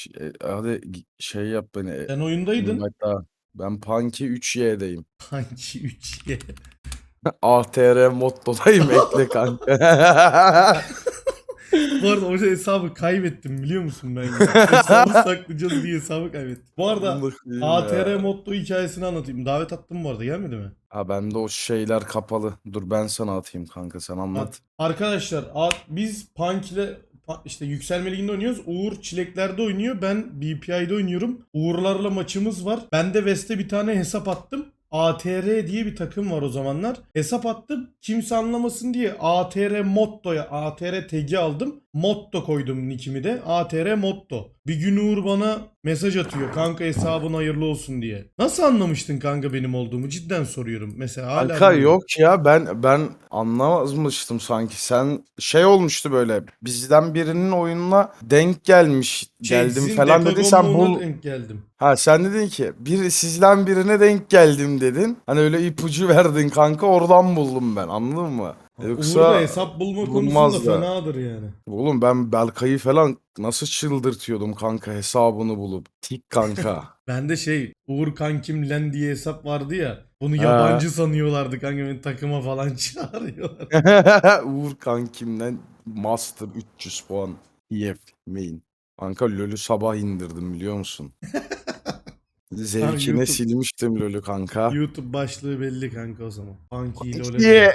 Ş- e, hadi şey yap beni. e, Sen oyundaydın. invite'a. Ben Punky 3Y'deyim. Hangi 3 ye? ATR moddodayım ekle kanka. Bu arada o hesabı kaybettim biliyor musun ben? ya? hesabı saklayacağız diye hesabı kaybettim. Bu arada ya. ATR modlu hikayesini anlatayım. Davet attım bu arada gelmedi mi? Ha bende o şeyler kapalı. Dur ben sana atayım kanka sen anlat. Arkadaşlar a- biz Punk ile işte Yükselme Ligi'nde oynuyoruz. Uğur Çilekler'de oynuyor. Ben BPI'de oynuyorum. Uğurlarla maçımız var. Ben de West'e bir tane hesap attım. ATR diye bir takım var o zamanlar. Hesap attım. Kimse anlamasın diye ATR Motto'ya ATR tag'i aldım. Motto koydum nickimi de. ATR Motto. Bir gün Uğur bana mesaj atıyor. Kanka hesabın hayırlı olsun diye. Nasıl anlamıştın kanka benim olduğumu? Cidden soruyorum. Mesela hala Kanka bilmiyorum. yok ya ben ben anlamazmıştım sanki. Sen şey olmuştu böyle bizden birinin oyununa denk gelmiş Şey, geldim sizin falan dedi sen Decagon'la bul. denk geldim. Ha sen dedin ki bir sizden birine denk geldim dedin. Hani öyle ipucu verdin kanka oradan buldum ben anladın mı? Yoksa Uğur da hesap bulma konusunda da. fenadır yani. Oğlum ben Belkay'ı falan nasıl çıldırtıyordum kanka hesabını bulup. Tik kanka. Bende şey Uğur Kankim Len diye hesap vardı ya. Bunu Ha. yabancı sanıyorlardı kanka beni takıma falan çağırıyorlar. Uğur kankimden Master 300 puan. EF main. Kanka LoL'ü sabah indirdim biliyor musun? Zevkine YouTube- silmiştim LoL'ü kanka. YouTube başlığı belli kanka o zaman. Funky ile. Diye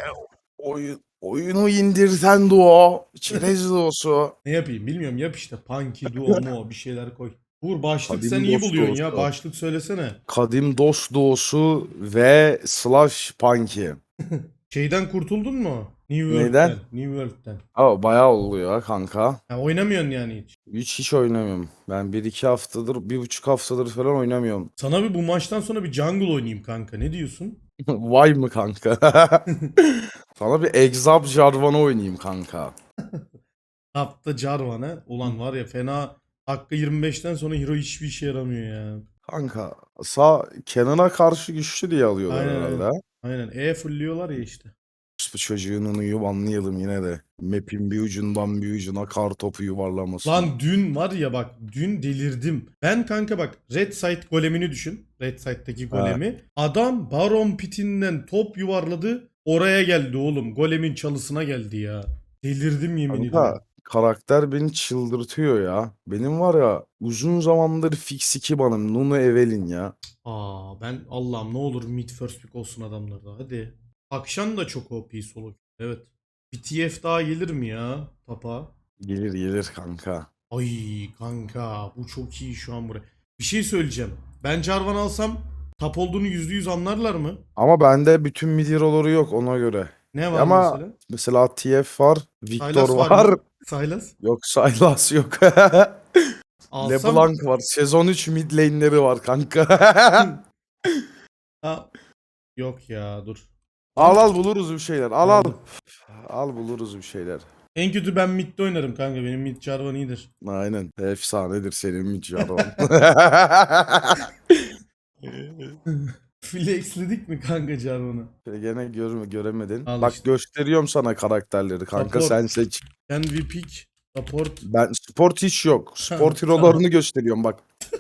oyun, oyunu indirsen duo. Çerez duosu. Ne yapayım bilmiyorum yap işte. Punky Duo mu bir şeyler koy. Uğur başlık Kadim sen iyi dost buluyorsun ya. Başlık söylesene. Kadim DOS duosu ve slash punky. Şeyden kurtuldun mu? New Neyden? World'den. New World'den. Aa, bayağı oluyor ha kanka. Ha, oynamıyorsun yani hiç. Hiç hiç oynamıyorum. Ben bir iki haftadır, bir buçuk haftadır falan oynamıyorum. Sana bir bu maçtan sonra bir jungle oynayayım kanka. Ne diyorsun? Vay mı kanka? Sana bir Exab Jarvan'ı oynayayım kanka. Hafta Jarvan'a. Ulan var ya fena. Dakika 25'ten sonra hero hiçbir işe yaramıyor ya. Kanka sağ Kenan'a karşı güçlü diye alıyorlar Aynen, herhalde. Aynen. E fullliyorlar ya işte. Bu çocuğunun yuvanlayalım yine de. Map'in bir ucundan bir ucuna kar topu yuvarlaması. Lan dün var ya bak dün delirdim. Ben kanka bak Red Side golemini düşün. Red Side'daki golemi. Adam Baron pitinden top yuvarladı. Oraya geldi oğlum. Golemin çalısına geldi ya. Delirdim yemin ediyorum. Kanka karakter beni çıldırtıyor ya. Benim var ya uzun zamandır fix 2 banım. Nuno Evelyn ya. Aa ben Allah'ım ne olur mid first pick olsun adamlarda. Hadi. Akşam da çok OP solo. Evet. Bir TF daha gelir mi ya tapa? Gelir gelir kanka. Ay kanka bu çok iyi şu an buraya. Bir şey söyleyeceğim. Ben Jarvan alsam tap olduğunu %100 anlarlar mı? Ama bende bütün mid hero'ları yok ona göre. Ne var Ama mesela? mesela TF var, Victor Sylas var var. mı? Sylas. Yok Sylas yok. Alsam LeBlanc var. Sezon 3 mid lane'leri var kanka. Ha, Yok ya dur. al al buluruz bir şeyler. Al al. Al buluruz bir şeyler. En kötü ben midde oynarım kanka. Benim mid Jarvan iyidir. Aynen. Efsanedir senin mid Jarvan. Flexledik mi kanka Jarvan'ı? Gene görme göremedin. Al Bak işte. gösteriyorum sana karakterleri kanka Support. sen seç. We pick support? Ben sport hiç yok. Sport Tamam. hero'larını gösteriyorum bak.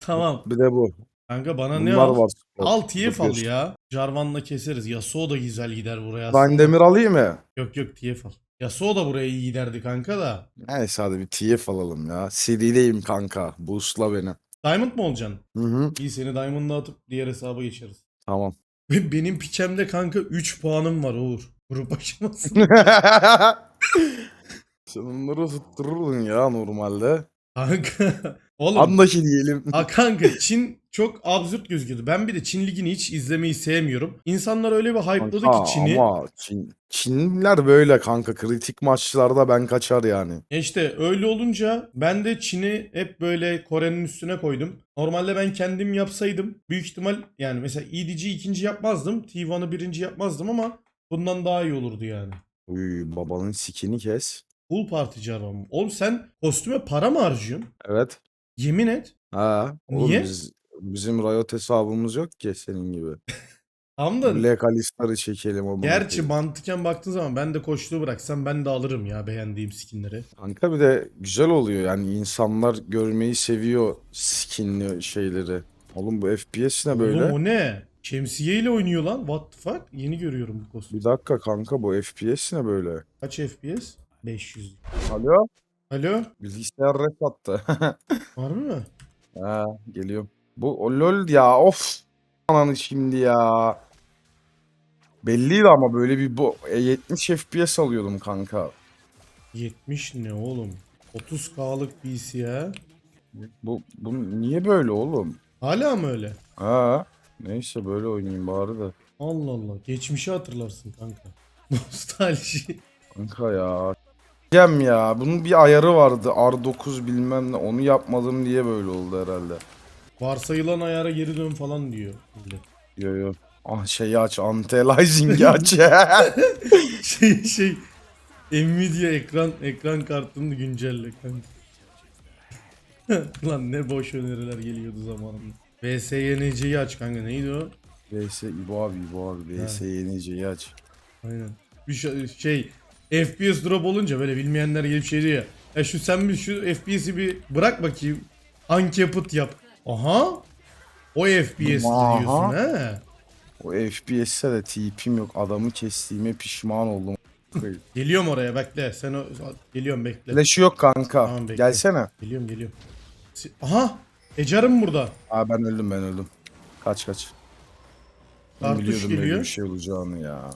Tamam. Bir de bu. Kanka bana ne Bunlar al? var. sport. Al TF al ya. Jarvan'la keseriz. Yasuo da güzel gider buraya aslında. Ben demir alayım mı? Yok yok TF al. Yasuo da buraya iyi giderdi kanka da. Neyse hadi bir TF alalım ya. CD'deyim kanka. Boostla beni. Diamond mı olacaksın? Hı hı. İyi seni Diamond'la atıp diğer hesaba geçeriz. Tamam. Ve Benim pikemde kanka 3 puanım var Uğur. Grup aşamasında. Sen onları tuttururdun ya normalde. kanka. Oğlum. Andaki diyelim. Ha kanka Çin çok absürt gözüküyordu. Ben bir de Çin ligini hiç izlemeyi sevmiyorum. İnsanlar öyle bir hype'ladı Kanka, ki Çin'i. Ama Çin, Çinliler böyle kanka. Kritik maçlarda ben kaçar yani. E İşte öyle olunca ben de Çin'i hep böyle Kore'nin üstüne koydum. Normalde ben kendim yapsaydım büyük ihtimal yani mesela EDG ikinci yapmazdım. T1'ı birinci yapmazdım ama bundan daha iyi olurdu yani. Uy babanın sikini kes. Full party Jarvan. Oğlum sen kostüme para mı harcıyorsun? Evet. Yemin et. Ha. oğlum Niye? Biz, bizim Riot hesabımız yok ki senin gibi. Tam da Black Alistar'ı çekelim ama. gerçi mantıken baktığın zaman ben de koçluğu bıraksam ben de alırım ya beğendiğim skinleri. Kanka bir de güzel oluyor yani insanlar görmeyi seviyor skinli şeyleri. Oğlum bu FPS ne böyle? Oğlum o ne? Şemsiye ile oynuyor lan. What the fuck? Yeni görüyorum bu kostümü. Bir dakika kanka bu FPS ne böyle? Kaç FPS? 500. Alo? Alo? Bilgisayar rap attı. Var mı? ha geliyorum. Bu o lol ya of. Ananı şimdi ya. Belliydi ama böyle bir bu e, 70 FPS alıyordum kanka. 70 ne oğlum? 30K'lık PC ya. Bu, bu niye böyle oğlum? Hala mı öyle? Ha neyse böyle oynayayım bari da. Allah Allah. Geçmişi hatırlarsın kanka. Nostalji. Kanka ya. Gem ya. Bunun bir ayarı vardı. R9 bilmem ne. Onu yapmadım diye böyle oldu herhalde. Varsayılan ayara geri dön falan diyor. Yo yo. Ah şeyi aç. Anti-aliasing'i aç. şey şey Nvidia ekran ekran kartını güncelle kanka. Lan ne boş öneriler geliyordu zamanında. VSYNC'yi aç kanka neydi o? VS İbo abi İbo abi. VS yeneceği aç. Aynen. Bir şey, şey FPS drop olunca böyle bilmeyenler gelip şey diyor ya. Ya şu sen bir şu FPS'i bir bırak bakayım. Uncap'ıt yap. Aha. O FPS Aha. diyorsun he. O FPS'e de TP'm yok. Adamı kestiğime pişman oldum. Geliyorum oraya bekle. Sen o geliyorum bekle. Flash'ı yok kanka. Tamam, bekle. Gelsene. Geliyorum geliyorum. Si- Aha. Ecarım burada. Aa ben öldüm ben öldüm. Kaç kaç. Ben Kartuş biliyordum böyle bir şey olacağını ya.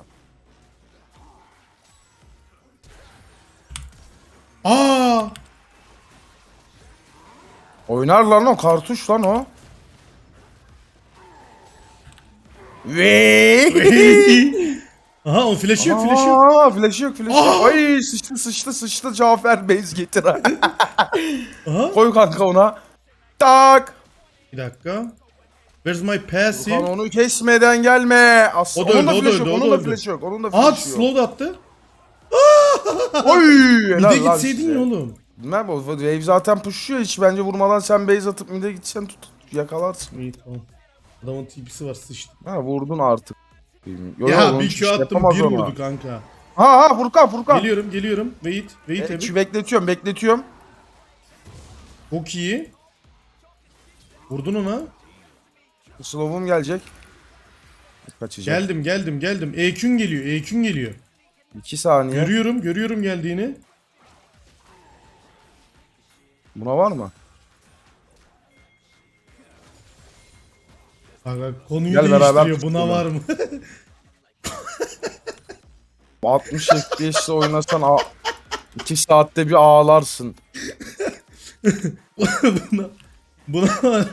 Aa! Oynar lan o kartuş lan o. Ve Aha o flash yok flash yok. Aa, flash yok flash yok. Ay sıçtı sıçtı sıçtı Cafer Beyz getir. Aha. Koy kanka ona. Tak. Bir dakika. Where's my passive? onu kesmeden gelme. As O da onun öldü, o da flash öldü, yok, o da onun da öldü. flash yok. Onun da Aa flash yok. slow da attı. Oy, Bir helal de lan gitseydin size. ya oğlum. Bilmem o wave zaten pushuyor hiç bence vurmadan sen base atıp mid'e gitsen tut, tut yakalarsın. İyi tamam. Adamın TP'si var sıçtı. Ha vurdun artık. Yo, ya bir Q attım bir ona. vurdu kanka. Ha ha Furkan Furkan. Geliyorum geliyorum. Wait wait E, abi. şu bekletiyorum bekletiyorum. Çok iyi. Vurdun ona. Slow'um gelecek. Kaçacak. Geldim geldim geldim. EQ'ün geliyor EQ'ün geliyor. 2 saniye. Görüyorum görüyorum geldiğini. Buna var mı? Bak konuyu Gel beraber değiştiriyor. Buna var mı? 60 FPS'le oynasan 2 saatte bir ağlarsın. buna, buna var.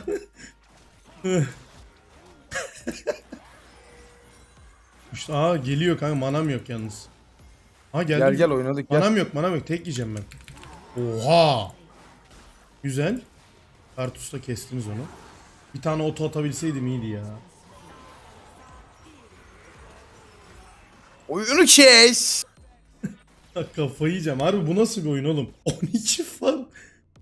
işte aa geliyor kanka manam yok yalnız. Ha geldi. Gel gel oynadık gel. Manam yok manam yok tek yiyeceğim ben. Oha. Güzel. Kartus'ta kestiniz onu. Bir tane oto atabilseydim iyiydi ya. Oyunu kes. Kafayı yiyeceğim. Harbi bu nasıl bir oyun oğlum? 12 falan.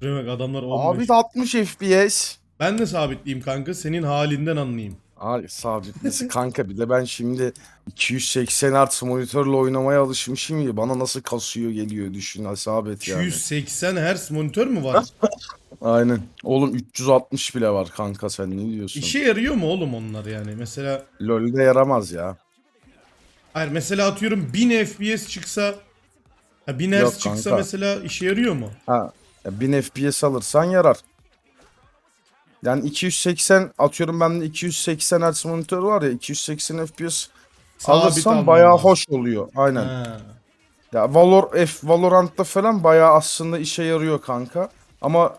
Şuraya bak adamlar 15. Abi de 60 FPS. Ben de sabitleyeyim kanka. Senin halinden anlayayım. Abi sabitlesi kanka bir de ben şimdi 280 Hz monitörle oynamaya alışmışım ya bana nasıl kasıyor geliyor düşün asabet yani. 280 Hz monitör mü var? Aynen. Oğlum 360 bile var kanka sen ne diyorsun? İşe yarıyor mu oğlum onlar yani? Mesela LoL'de yaramaz ya. hayır mesela atıyorum 1000 FPS çıksa ha 1000 Yok Hz çıksa kanka. mesela işe yarıyor mu? Ha, ya 1000 FPS alırsan yarar. Yani 280 atıyorum bende 280 Hz monitör var ya 280 FPS alman bayağı hoş oluyor. Aynen. Ha. Ya Valor F Valorant'ta falan bayağı aslında işe yarıyor kanka. Ama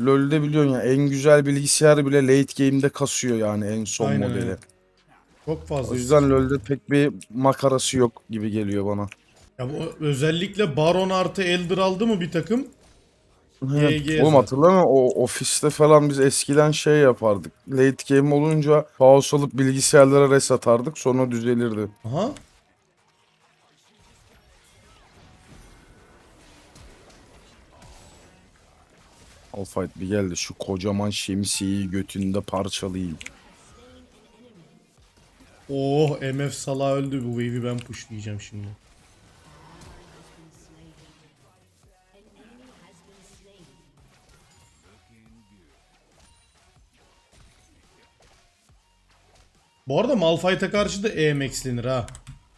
LoL'de biliyorsun ya en güzel bilgisayar bile late game'de kasıyor yani en son Aynen modeli. öyle. Çok fazla. O yüzden LoL'de pek bir makarası yok gibi geliyor bana. Ya bu özellikle Baron artı Elder aldı mı bir takım? GG Oğlum hatırlamıyor? O ofiste falan biz eskiden şey yapardık. Late game olunca pause alıp bilgisayarlara res atardık sonra düzelirdi. Aha. Alfight bir geldi şu kocaman şemsiyeyi götünde parçalayayım. Oh MF Salah öldü. Bu wave'i ben pushlayacağım şimdi. Bu arada Malphite'a karşı da E maxlenir ha.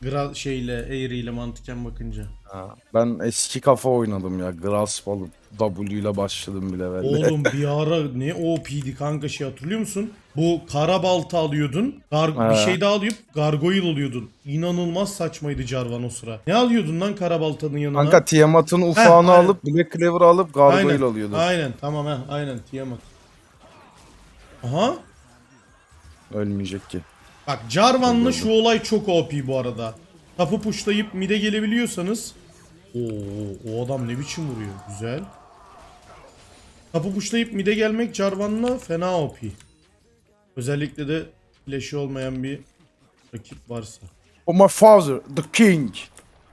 Gra şeyle, Aerie ile mantıken bakınca. Ha, Ben eski kafa oynadım ya. Grasp alıp W ile başladım bile ben. Oğlum bir ara ne OP'di kanka şey hatırlıyor musun? Bu kara balta alıyordun. Gar- bir He. şey daha alıp gargoyle alıyordun. İnanılmaz saçmaydı Jarvan o sıra. Ne alıyordun lan kara baltanın yanına? Kanka Tiamat'ın ufağını aynen. alıp Black Cleaver alıp Gargoyle aynen, alıyordum. Aynen tamam ha aynen Tiamat. Aha. Ölmeyecek ki. Bak Jarvan'la şu olay çok OP bu arada. Tapu puşlayıp mide gelebiliyorsanız. Oo, o adam ne biçim vuruyor. Güzel. Tapu puşlayıp mide gelmek Jarvan'la fena OP. Özellikle de flash'i olmayan bir rakip varsa. Oh my father, the king.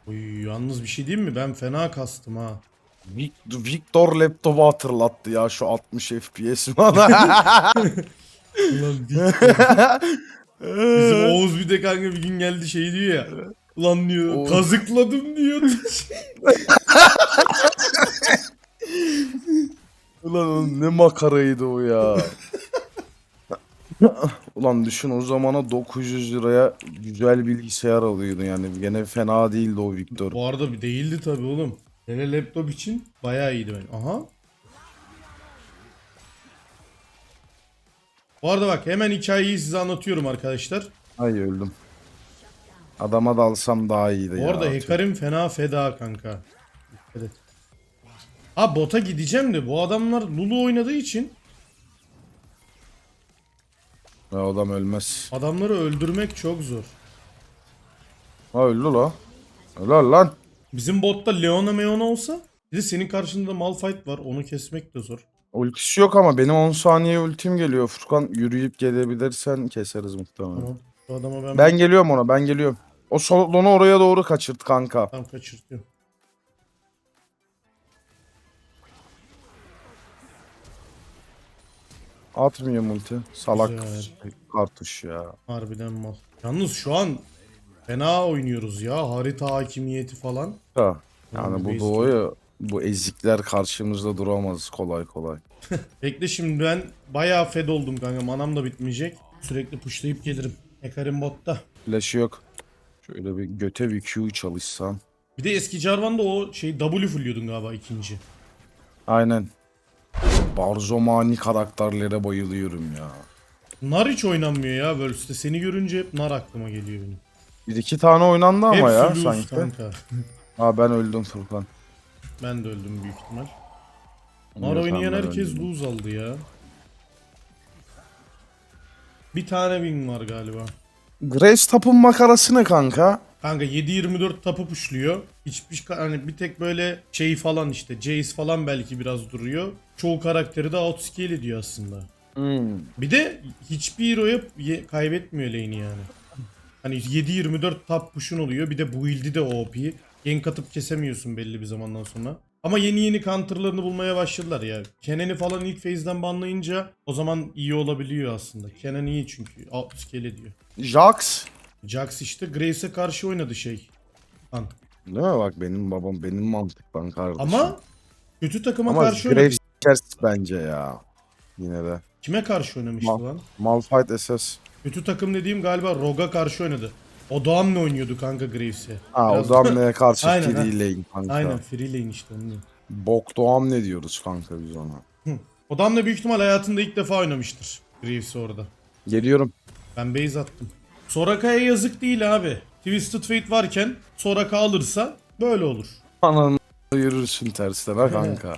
Oy, yalnız bir şey diyeyim mi? Ben fena kastım ha. Victor, Victor laptopu hatırlattı ya şu 60 FPS bana. Ulan Bizim Oğuz bir de kanka bir gün geldi şey diyor ya. Ulan diyor Oğuz. kazıkladım diyor. Ulan oğlum ne makaraydı o ya. Ulan düşün o zamana 900 liraya güzel bilgisayar alıyordun yani. Gene fena değildi o Victor. Bu arada bir değildi tabi oğlum. Hele laptop için bayağı iyiydi ben. Aha. Bu arada bak hemen hikayeyi size anlatıyorum arkadaşlar. Ay öldüm. Adama dalsam daha iyiydi Bu ya. arada Hekarim fena feda kanka. Dikkat et. Ha bota gideceğim de bu adamlar Lulu oynadığı için Ya adam ölmez. adamları öldürmek çok zor. Ha öldü la. Helal lan. Bizim botta Leona Meona olsa bir de senin karşında Malphite var onu kesmek de zor. Ultisi yok ama benim 10 saniye ultim geliyor. Furkan yürüyüp gelebilirsen keseriz muhtemelen. Tamam. Bu adama ben, Ben geliyorum ona ben geliyorum. O solonu oraya doğru kaçırt kanka. tam kaçırtıyorum. Atmıyor multi. Salak Güzel. kartuş ya. Harbiden mal. Yalnız şu an fena oynuyoruz ya. Harita hakimiyeti falan. Ha. Yani Yani bu doğuyu bu ezikler karşımızda duramaz kolay kolay. Bekle şimdi ben bayağı fed oldum kanka. Manam da bitmeyecek. Sürekli pushlayıp gelirim. Ekarim botta. Flash'ı yok. Şöyle bir göte bir Q çalışsam. Bir de eski Jarvan'da o şey W fulliyordun galiba ikinci. Aynen. Barzomani karakterlere bayılıyorum ya. Nar hiç oynanmıyor ya Worlds'te. Seni görünce hep nar aklıma geliyor benim. Bir iki tane oynandı ama Hep ya sanki. kanka. Ha ben öldüm Furkan. Ben de öldüm büyük ihtimal. Yok, oynayan herkes lose aldı ya. Bir tane win var galiba. Grace Tap'ın makarası ne kanka? Kanka 7-24 tapu puşluyor. Hiçbir hani bir tek böyle şey falan işte Jace falan belki biraz duruyor. Çoğu karakteri de outscale ediyor aslında. Hmm. Bir de hiçbir hero'ya kaybetmiyor lane'i yani. Hani 7-24 top push'un oluyor. Bir de build'i de OP. Gank atıp kesemiyorsun belli bir zamandan sonra. Ama yeni yeni counter'larını bulmaya başladılar ya. Kenan'i falan ilk phase'den banlayınca o zaman iyi olabiliyor aslında. Kenan iyi çünkü. Outscale ediyor. Jax. Jax işte Graves'e karşı oynadı şey. Lan. Değil mi bak benim babam benim mantıktan kardeşim. Ama kötü takıma Ama karşı. Graves ters bence ya. Yine de. Kime karşı oynamıştı Mal- lan? Malphite SS. Kötü takım dediğim galiba Rogue'a karşı oynadı. O Doğan'la oynuyordu kanka Graves'e. Ha Biraz- o neye karşı Aynen, free lane kanka. Aynen free lane işte onu. Bok doğam ne diyoruz kanka biz ona. O Doğan büyük ihtimal hayatında ilk defa oynamıştır Graves'i orada. Geliyorum. Ben base attım. Soraka'ya yazık değil abi. Twisted Fate varken Soraka alırsa böyle olur. Ananı yürürsün tersten ha kanka.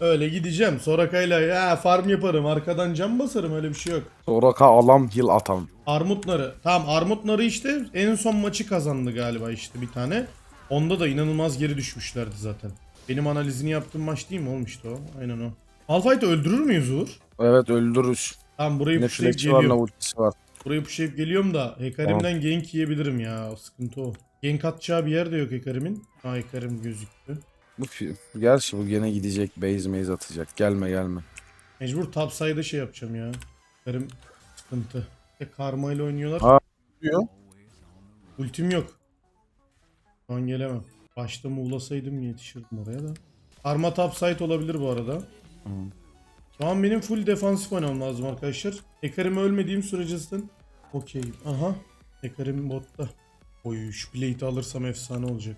Öyle gideceğim Soraka'yla ya farm yaparım arkadan cam basarım öyle bir şey yok. Soraka alam heal atam. Armut Narı. Tamam Armut Narı işte en son maçı kazandı galiba işte bir tane. Onda da inanılmaz geri düşmüşlerdi zaten. Benim analizini yaptığım maç değil mi olmuştu o? Aynen o. Malphite öldürür müyüz Uğur? Evet öldürürüz. Tamam burayı Ne pushlayıp flexi var ne geliyorum. ultisi var. Burayı pushlayıp geliyorum da Hekarim'den gank yiyebilirim ya. O sıkıntı o. Gank atacağı bir yer de yok Hekarim'in. Ha Hekarim gözüktü. Bu Gerçi bu gene gidecek base maze atacak. Gelme gelme. Mecbur top side'da şey yapacağım ya. Hekarim sıkıntı. Karma ile oynuyorlar. Ha. diyor. Ultim yok. Şu an gelemem. Başta muğlasaydım yetişirdim oraya da. Arma top site olabilir bu arada. Şu an benim full defansif oynamam lazım arkadaşlar. Ekarim ölmediğim sürece zaten okey. Aha. Ekarim botta. Oy şu plate'i alırsam efsane olacak.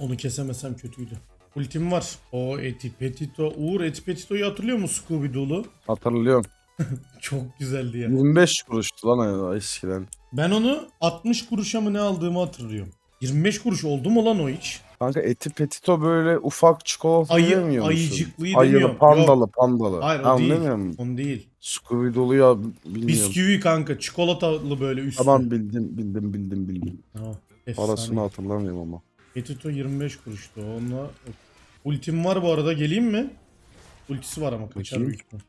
Onu kesemesem kötüydü. Ultim var. O Eti Petito. Uğur Eti Petito'yu hatırlıyor musun Scooby Doo'lu? Hatırlıyorum. Çok güzeldi ya. 25 kuruştu lan eskiden. Ben onu 60 kuruşa mı ne aldığımı hatırlıyorum. 25 kuruş oldu mu lan o hiç? Kanka eti petito böyle ufak çikolata Ayı- demiyor musun? ayıcıklıyı Ayılı, demiyorum. pandalı pandalı. Hayır o değil. demiyor musun? On değil. Scooby Doo'lu ya bilmiyorum. Bisküvi kanka çikolatalı böyle üstü. Tamam bildim bildim bildim bildim. Efsane. Parasını hatırlamıyorum ama. Petito 25 kuruştu. Onunla ultim var bu arada geleyim mi? Ultisi var ama kaçar büyük ihtimal.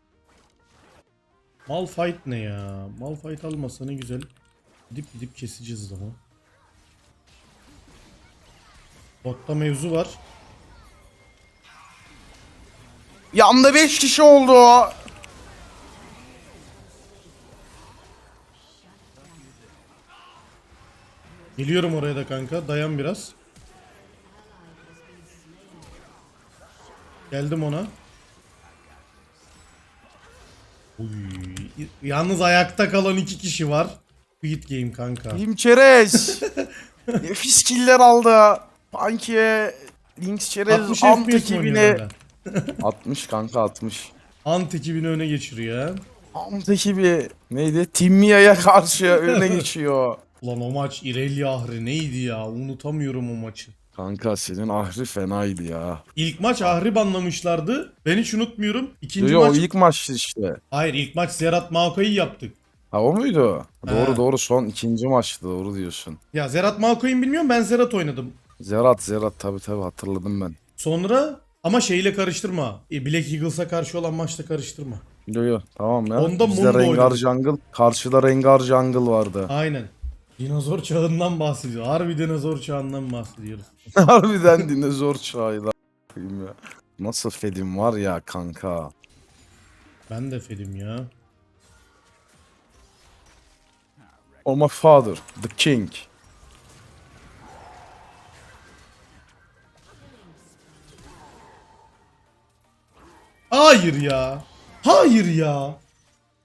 Malphite ne ya? Malphite almasa ne güzel. Gidip gidip keseceğiz ama. Botta mevzu var. Yanda 5 kişi oldu. Geliyorum oraya da kanka. Dayan biraz. Geldim ona. Uy. Yalnız ayakta kalan iki kişi var. Squid Game kanka. Lim Çerez. Nefis killer aldı. Punky'e Lynx Çerez 60 Ant ekibine. bende? 60 kanka 60. Ant ekibini öne geçiriyor. Ant ekibi neydi? Timmia'ya karşı öne geçiyor. Ulan o maç İrelia Ahri neydi ya? Unutamıyorum o maçı. Kanka senin ahri fenaydı ya. İlk maç Ahri banlamışlardı. Ben hiç unutmuyorum. İkinci Yo, maç... ilk maçtı işte. Hayır ilk maç Zerat Maokai yaptık. Ha o muydu? Doğru He. doğru son ikinci maçtı doğru diyorsun. Ya Zerat Maokai'yi bilmiyorum ben Zerat oynadım. Zerat Zerat tabi tabi hatırladım ben. Sonra ama şeyle karıştırma. E, Black Eagles'a karşı olan maçta karıştırma. Yo yo tamam ya. Onda Bizde Rengar oynadı. Jungle. Karşıda Rengar Jungle vardı. Aynen. Dinozor çağından bahsediyor. Harbi dinozor çağından bahsediyoruz. Harbiden dinozor çağıyla. a**ayım ya. Nasıl fedim var ya kanka. Ben de Fedim ya. Oh my father, the king. Hayır ya. Hayır ya.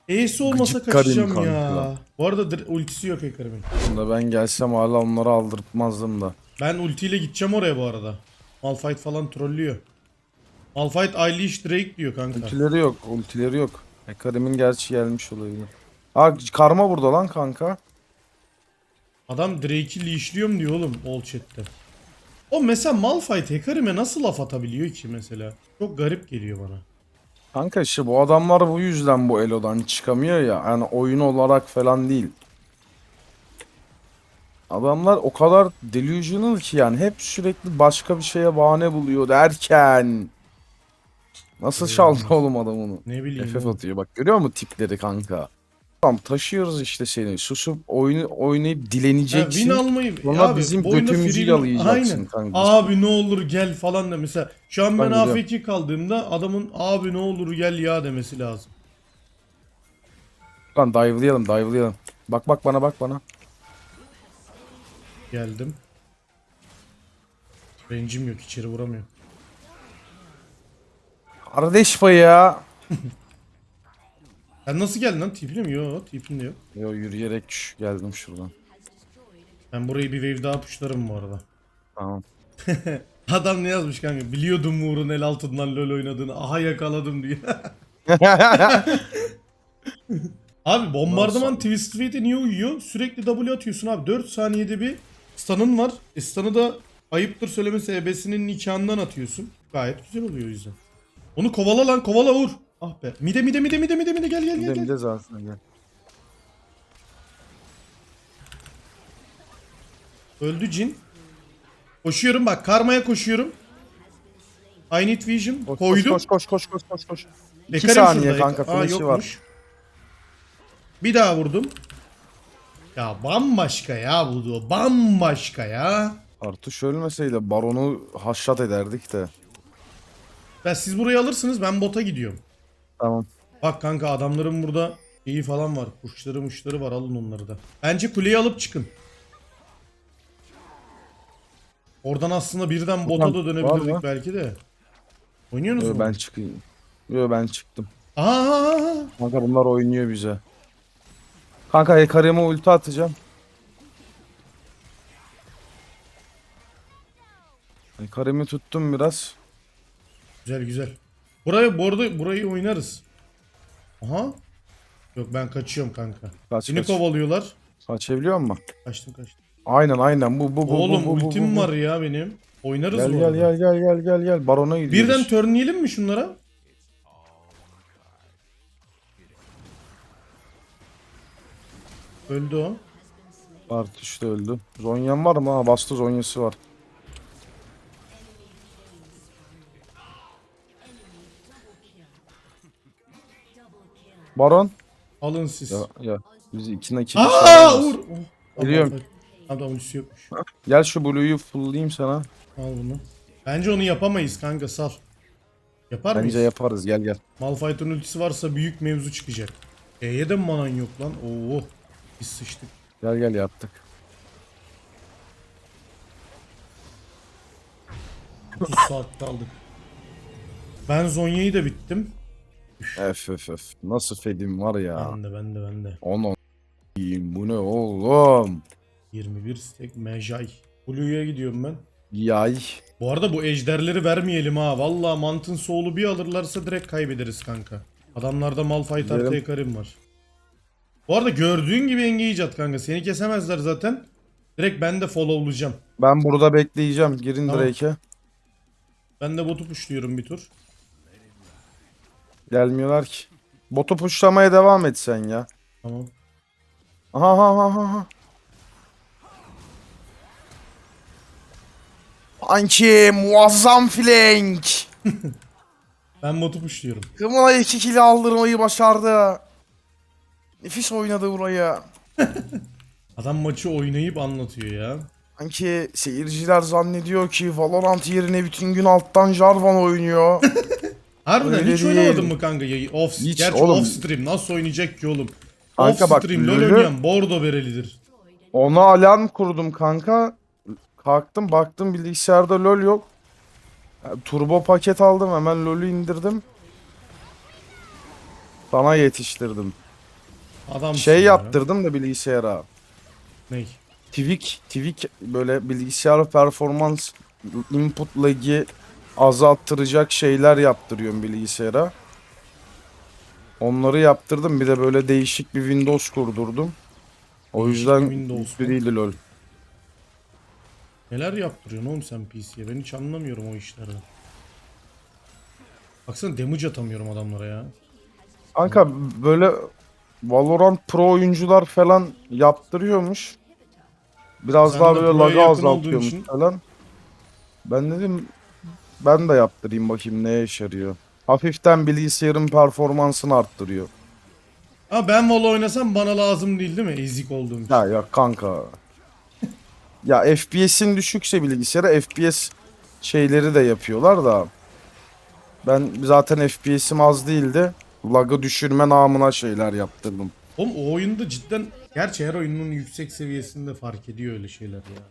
E'si olmasa Gıcık kaçacağım kanka. ya. Bu arada ultisi yok Ekrem'in. Şimdi ben gelsem hala onları aldırtmazdım da. Ben ultiyle gideceğim oraya bu arada. Malphite falan trollüyor. Malphite Eilish Drake diyor kanka. Ultileri yok, ultileri yok. Ekadem'in gerçi gelmiş olabilir. Ha karma burada lan kanka. Adam Drake'i leashliyorum diyor oğlum all chat'te. O mesela Malphite Hecarim'e nasıl laf atabiliyor ki mesela? Çok garip geliyor bana. Kanka işte bu adamlar bu yüzden bu Elo'dan çıkamıyor ya. Yani oyun olarak falan değil. Adamlar o kadar delusional ki yani hep sürekli başka bir şeye bahane buluyor derken. Nasıl çaldı oğlum adam onu? Ne bileyim. FF oğlum. atıyor bak görüyor musun tipleri kanka? Tamam taşıyoruz işte seni. Susup oyunu oynayıp Ha, dileneceksin. win almayı Sonra abi, bizim götümüzü yalayacaksın Aynen. kanka. Abi ne olur gel falan da mesela. Şu an ben, Ben. AFK kaldığımda adamın abi ne olur gel ya demesi lazım. Lan dive'layalım dive'layalım. Bak bak bana bak bana. Geldim. Range'im yok içeri vuramıyor. Kardeş payı ya. Sen nasıl geldin lan? Tipine mi? Yok de yok. Yo yürüyerek geldim şuradan. Ben burayı bir wave daha pushlarım bu arada. Tamam. Adam ne yazmış kanka? Biliyordum Uğur'un el altından LoL oynadığını. Aha yakaladım diyor. abi bombardıman? Twisted Fate'e niye uyuyor? Sürekli W atıyorsun abi. 4 saniyede bir stun'ın var. E stun'ı da ayıptır söylemesi ebesinin nikahından atıyorsun. Gayet güzel oluyor o yüzden. Onu kovala lan kovala Uğur. Ah be. Mide mide mide mide mide mide gel gel gel. gel. de zaten gel. Öldü cin. Koşuyorum bak karmaya koşuyorum. I need vision. Koş, Koydum. Koş koş koş koş koş koş. İki Ekarim saniye şurada. kanka Aa, var. yokmuş. Bir daha vurdum. Ya bambaşka ya bu. Bambaşka ya. Artuş ölmeseydi baronu haşlat ederdik de. Ben siz burayı alırsınız ben bota gidiyorum. Tamam. Bak kanka adamların burada iyi falan var. Kuşları muşları var alın onları da. Bence kuleyi alıp çıkın. Oradan aslında birden bota da dönebilirdik belki de. Oynuyorsunuz Yo, mu? ben çıkayım. Yo ben çıktım. Aa! Kanka bunlar oynuyor bize. Kanka Hecarim'e ulti atacağım. Hecarim'i tuttum biraz. Güzel güzel. Burayı bu arada burayı oynarız. Aha. Yok ben kaçıyorum kanka. Kaç Beni kaç. kovalıyorlar. Kaçabiliyor musun? Kaçtım kaçtım. Aynen aynen bu bu bu Oğlum bu, bu, bu, ultim bu. var ya benim. Oynarız Gel bu gel arada. gel gel gel gel gel barona gidiyoruz. Birden turnleyelim mi şunlara? Öldü o. Artuş da öldü. Zonyan var mı? Ha bastı zonyası var. Baron. Alın siz. Ya ya bizi ikine iki Aa dışarı Uğur. alırız. Oh. Geliyorum. Tamam, Tamam tamam ultisi yokmuş. Gel şu blue'yu fulllayayım sana. Al bunu. Bence onu yapamayız kanka sal. Yapar Bence mıyız? yaparız gel gel. Malphite'ın ultisi varsa büyük mevzu çıkacak. E'ye de mi manan yok lan? Oo. Biz sıçtık. Gel gel yaptık. 30 saat kaldık. Ben Zonya'yı da bittim. Öf öf öf. Nasıl fedim var ya. Ben de ben de ben de. Onu bu ne oğlum. 21 stack Mejai. Blue'ya gidiyorum ben. Yay. Bu arada bu ejderleri vermeyelim ha. Valla Mantın Soul'u bir alırlarsa direkt kaybederiz kanka. Adamlarda Malphite artı. Ekarim var. Bu arada gördüğün gibi engage at kanka. Seni kesemezler zaten. Direkt ben de followlayacağım. Ben burada bekleyeceğim. Girin Tamam. Drake'e. Ben de botu pushluyorum bir tur. Gelmiyorlar ki. Botu puşlamaya devam et sen ya. Tamam. Aha aha aha aha. Anki muazzam flank. Ben botu pushluyorum. Kımına iki kill aldırmayı başardı. Nefis oynadı burayı. Adam maçı oynayıp anlatıyor ya. Sanki seyirciler zannediyor ki Valorant yerine bütün gün alttan Jarvan oynuyor. Harbiden Öyle hiç değil. oynamadın mı kanka? Off, Hiç gerçi oğlum. off stream nasıl oynayacak ki oğlum? Kanka off bak, stream LoL LoL'ü- oynayan bordo berelidir. Ona alarm kurdum kanka. Kalktım baktım bilgisayarda LoL yok. Ya, Turbo paket aldım hemen LoL'ü indirdim. Sana yetiştirdim. Adam Şey yaptırdım da bilgisayara. Ney? Twig, Twig böyle bilgisayar performans input lag'i azalttıracak şeyler yaptırıyorum bilgisayara. Onları yaptırdım. Bir de böyle değişik bir Windows kurdurdum. O Değişik yüzden Windows değildi LoL. Neler yaptırıyorsun oğlum sen PC'ye? Ben hiç anlamıyorum o işlerden. Baksana damage atamıyorum adamlara ya. Kanka böyle Valorant pro oyuncular falan yaptırıyormuş. Biraz Sen daha böyle lag'ı azaltıyormuş için- falan. Ben dedim ben de yaptırayım bakayım neye yarıyor. Hafiften bilgisayarın performansını arttırıyor. Ha ben Valo oynasam bana lazım değil değil mi? Ezik olduğum için. Ya ya kanka. ya FPS'in düşükse bilgisayara FPS şeyleri de yapıyorlar da. Ben zaten FPS'im az değildi. Lag'ı düşürme namına şeyler yaptırdım. Oğlum o oyunda cidden Gerçi her oyunun yüksek seviyesinde fark ediyor öyle şeyler ya.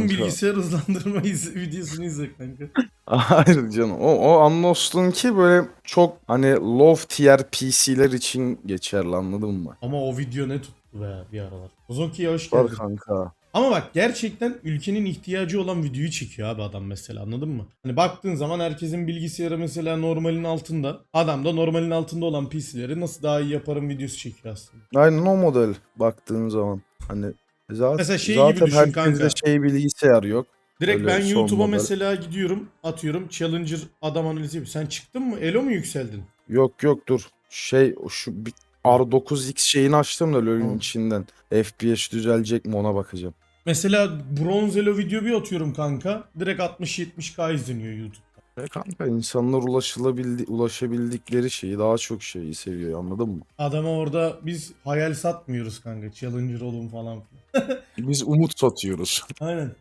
Kanka. bilgisayar hızlandırma iz- videosunu izle kanka. Hayır canım. O, o Unlost'un ki böyle çok hani low tier PC'ler için geçerli anladın mı? Ama o video ne tuttu be bir aralar. Ozonki'ye hoş Var geldin. kanka. Ama bak gerçekten ülkenin ihtiyacı olan videoyu çekiyor abi adam mesela anladın mı? Hani baktığın zaman herkesin bilgisayarı mesela normalin altında. Adam da normalin altında olan PC'leri nasıl daha iyi yaparım videosu çekiyor aslında. Aynen o model baktığın zaman. Hani zaten, Mesela şey gibi zaten düşün herkeste kanka. şey bilgisayar yok. Direkt Öyle ben YouTube'a model. mesela gidiyorum atıyorum Challenger adam analizi yapıyor. Sen çıktın mı? Elo mu yükseldin? Yok yok dur. Şey şu bir R9X şeyini açtım da LoL'ün içinden. FPS düzelecek mi ona bakacağım. Mesela Bronze Elo video bir atıyorum kanka. Direkt 60-70k izleniyor YouTube. E kanka insanlar ulaşılabildi ulaşabildikleri şeyi daha çok şeyi seviyor anladın mı? Adama orada biz hayal satmıyoruz kanka. Challenger olun falan filan. Biz umut satıyoruz. Aynen.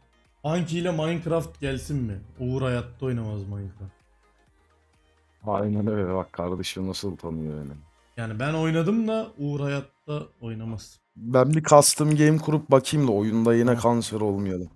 Punky ile Minecraft gelsin mi? Uğur hayatta oynamaz Minecraft. Aynen öyle bak kardeşim nasıl tanıyor beni. Yani ben oynadım da Uğur hayatta oynamaz. Ben bir custom game kurup bakayım da oyunda yine kanser olmayalım.